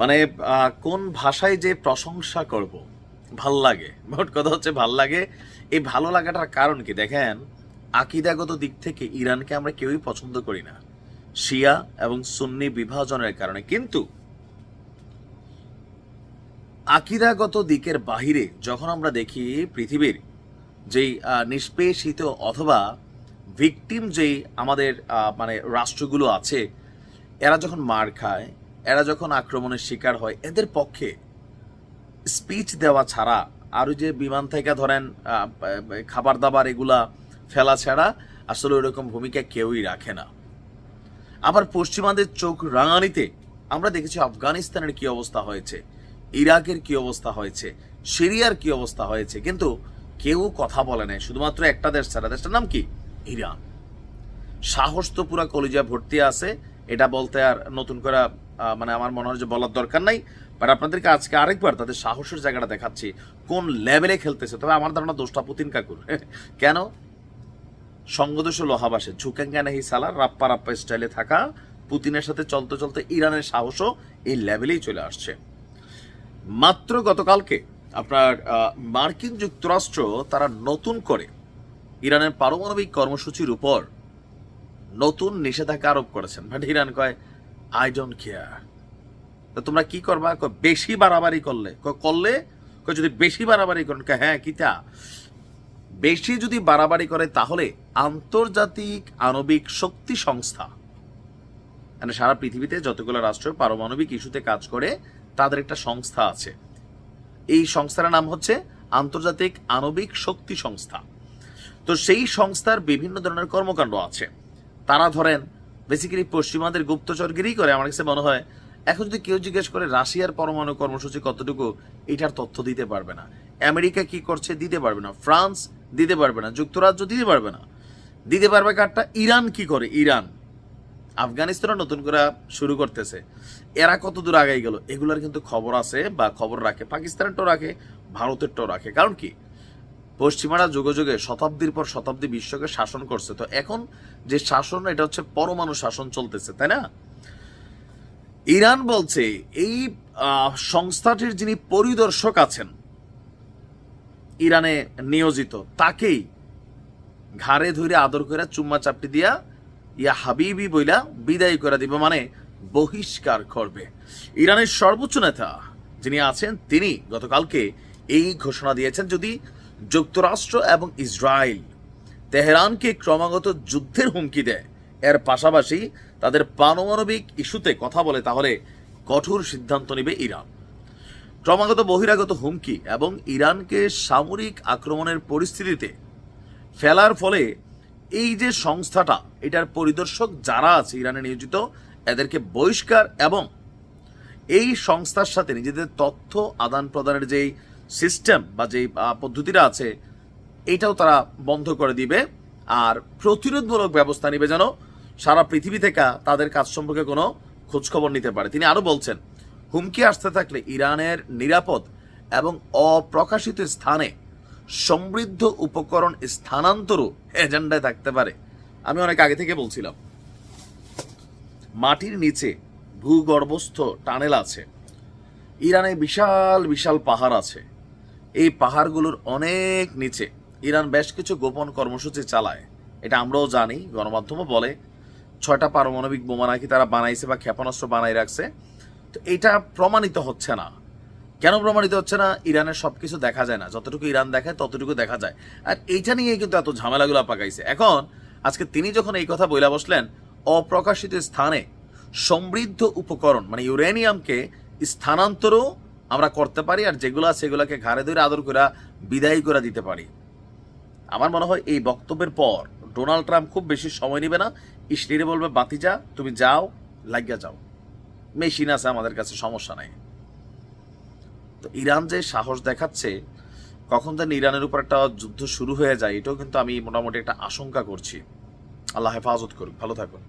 মানে কোন ভাষায় যে প্রশংসা করব, ভালো লাগে। মোট কথা হচ্ছে ভালো লাগে। এই ভালো লাগাটার কারণ কি? দেখেন, আকিদাগত দিক থেকে ইরানকে আমরা কেউই পছন্দ করি না। শিয়া এবং সুন্নি বিভাজনের কারণে। কিন্তু আকিদাগত দিকের বাহিরে যখন আমরা দেখি পৃথিবীর যেই নিষ্পেষিত অথবা ভিকটিম যেই আমাদের মানে রাষ্ট্রগুলো আছে, এরা যখন মার খায় এরা যখন আক্রমণের শিকার হয়, এদের পক্ষে স্পিচ দেওয়া ছাড়া আরও যে বিমান থেকে ধরেন খাবার দাবার এগুলা ফেলা ছাড়া আসলে ওইরকম ভূমিকা কেউই রাখে না। আবার পশ্চিমাদের চোখ রাঙানিতে আমরা দেখেছি আফগানিস্তানের কি অবস্থা হয়েছে, ইরাকের কি অবস্থা হয়েছে, সিরিয়ার কি অবস্থা হয়েছে, কিন্তু কেউ কথা বলে নাই। শুধুমাত্র একটা দেশ ছাড়া। দেশটার নাম কি? ইরান। সাহস তো পুরা কলিজা ভর্তি আছে। এটা বলতে আর নতুন করে মানে আমার মনে হয় যে বলার দরকার নাই। বাট আপনাদেরকে আজকে আরেকবার তাদের সাহসের জায়গাটা দেখাচ্ছি, কোন লেভেলে খেলতেছে। তবে আমার ধারণা দোষটা পুতিন কাকুর। কেন? সঙ্গদোষ লোহাবাসে ঝুকেঙ্গা নাহি সালার রাপ্পা রাপ্পা স্টাইলে থাকা পুতিনের সাথে চলতে চলতে ইরানের সাহসও এই লেভেলেই চলে আসছে। মাত্র গতকালকে আপনার মার্কিন যুক্তরাষ্ট্র তারা নতুন করে ইরানের পারমাণবিক কর্মসূচির উপর নতুন নিষেধাজ্ঞা আরোপ করেছেন। বাট ইরান কয় আই ডোন্ট কেয়ার তো তোমরা কি করবা? বেশি বাড়াবাড়ি করলে। করলে? যদি বেশি বাড়াবাড়ি করেন হ্যাঁ কিতা? বেশি যদি বাড়াবাড়ি করে, তাহলে আন্তর্জাতিক আণবিক শক্তি সংস্থা। মানে সারা পৃথিবীতে যতগুলো রাষ্ট্র পারমাণবিক ইস্যুতে কাজ করে, তাদের একটা সংস্থা আছে। এই সংস্থার নাম হচ্ছে আন্তর্জাতিক আণবিক শক্তি সংস্থা। তো সেই সংস্থার বিভিন্ন ধরনের কর্মকাণ্ড আছে। তারা ধরেন বেসিক্যালি পশ্চিমাদের গুপ্তচরগিরি করে, আমার কাছে মনে হয়। এখন যদি কেউ জিজ্ঞেস করে, রাশিয়ার পরমাণু কর্মসূচি কতটুকু, এটার তথ্য দিতে পারবে না। আমেরিকা কি করছে, দিতে পারবে না। ফ্রান্স দিতে পারবে না। যুক্তরাজ্য দিতে পারবে না। দিতে পারবে কারটা, ইরান কি করে? ইরান। আফগানিস্তানও নতুন করে শুরু করতেছে। এরা কত দূর আগাই গেল? এগুলোর কিন্তু খবর আছে বা খবর রাখে। পাকিস্তানেরটাও রাখে, ভারতেরটাও রাখে। কারণ কি? পশ্চিমারা যুগে যুগে শতাব্দীর পর শতাব্দী বিশ্বকে শাসন করছে। তো এখন যে শাসন, এটা হচ্ছে পরমাণু শাসন চলতেছে, তাই না? ইরান বলছে, এই সংস্থাটির যিনি পরিদর্শক আছেন, ইরানে নিয়োজিত, তাকেই ঘাড়ে ধরে আদর করে চুম্মা চাপটি দিয়া ইয়া হাবিবি বইলা বিদায় করে দিবে মানে বহিষ্কার করবে। ইরানের সর্বোচ্চ নেতা যিনি আছেন, তিনি গতকালকে এই ঘোষণা দিয়েছেন, যদি যুক্তরাষ্ট্র এবং ইসরায়েল। তেহরানকে ক্রমাগত যুদ্ধের হুমকি দেয়। এর পাশাপাশি তাদের পারমাণবিক ইস্যুতে কথা বলে তাহলে কঠোর সিদ্ধান্ত নেবে ইরান। ক্রমাগত বহিরাগত হুমকি এবং ইরানকে সামরিক আক্রমণের পরিস্থিতিতে ফেলার ফলে এই যে সংস্থাটা, এটার পরিদর্শক যারা আছে ইরানে নিয়োজিত, এদেরকে বহিষ্কার এবং এই সংস্থার সাথে নিজেদের তথ্য আদান প্রদানের যেই সিস্টেম বা আহ, পদ্ধতিটা আছে এটাও তারা বন্ধ করে দিবে। আর প্রতিরোধমূলক ব্যবস্থা নিবে যেন সারা পৃথিবী থেকে তাদের কাজ সম্পর্কে কোনো খোঁজখবর নিতে পারে। তিনি আরও বলছেন হুমকি আসতে থাকলে ইরানের নিরাপদ এবং অপ্রকাশিত স্থানে সমৃদ্ধ উপকরণ স্থানান্তরও এজেন্ডায় থাকতে পারে। আমি অনেক আগে থেকে বলছিলাম মাটির নিচে ভূগর্ভস্থ টানেল আছে। ইরানে বিশাল বিশাল পাহাড় আছে। এই পাহাড়গুলোর অনেক নিচে। ইরান বেশ কিছু গোপন কর্মসূচি চালায়। এটা আমরাও জানি, গণমাধ্যমও বলে। ছয়টা পারমাণবিক বোমা নাকি তারা বানাইছে বা ক্ষেপণাস্ত্র বানাই রাখছে। তো এটা প্রমাণিত হচ্ছে না। কেন প্রমাণিত হচ্ছে না? ইরানের সবকিছু দেখা যায় না। যতটুকু ইরান দেখায়, ততটুকু দেখা যায়। আর এইটা নিয়ে কিন্তু এত ঝামেলাগুলো পাকাইছে। এখন, আজকে তিনি যখন এই কথা বইলা বসলেন, অপ্রকাশিত স্থানে সমৃদ্ধ উপকরণ মানে ইউরেনিয়ামকে স্থানান্তরও আমরা করতে পারি আর যেগুলো সেগুলোকে ঘাড়ে ধরে আদর করে বিদায় করে দিতে পারি। আমার মনে হয় এই বক্তব্যের পর ডোনাল্ড ট্রাম্প খুব বেশি সময় নেবে না। ইসলিরে বলবে বাতি যা তুমি যাও, লাগিয়া যাও। মেশিন আছে, আমাদের কাছে সমস্যা নাই। তো ইরান যে সাহস দেখাচ্ছে, কখন যেন ইরানের উপর একটা যুদ্ধ শুরু হয়ে যায়, এটাও কিন্তু আমি মোটামুটি একটা আশঙ্কা করছি। আল্লাহ হেফাজত করুক, ভালো থাকুন।